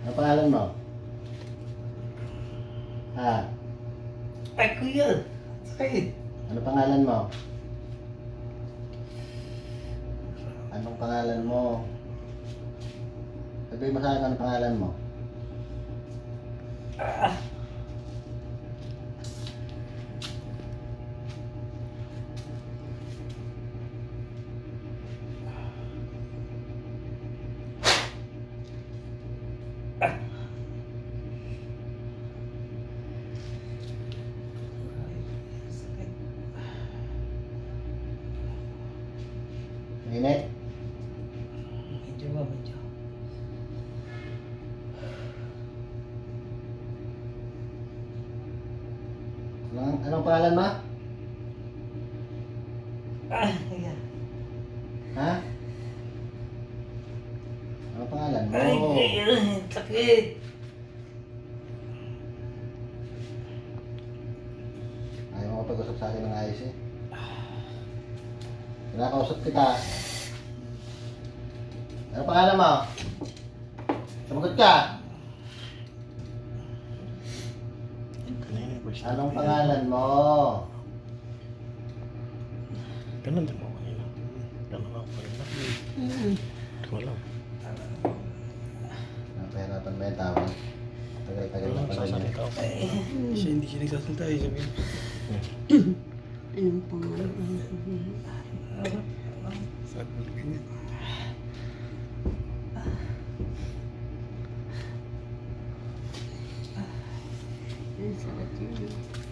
Ano pangalan mo? Ha? Ay, kuya. Sakit. Ano pangalan mo? Anong pangalan mo? Sabihin mo sa akin anong pangalan mo. Sakit. Mainit? Medyo ba, medyo. Anong, anong pangalan mo? Ah, kuya. Ha? Anong pangalan mo? Ay, kuya. Sakit. Ayaw mo kapag-usap sa akin ng ayos eh. Kinakausap kita. Ano pangalan mo? Sumagot ka! Kanina ko siya. Anong pangalan mo? Ganun din mo kanina. Ganun ako kanina. Hindi ko alam. Napahirapan ba yung tao? Tagal-tagal na Ganun, pala niya. sasalita ako. Ay. Siya hindi siya nagsasalita eh. Sabi niya. Anong pangalan? Saan mo ganyan? Ang sarap yun.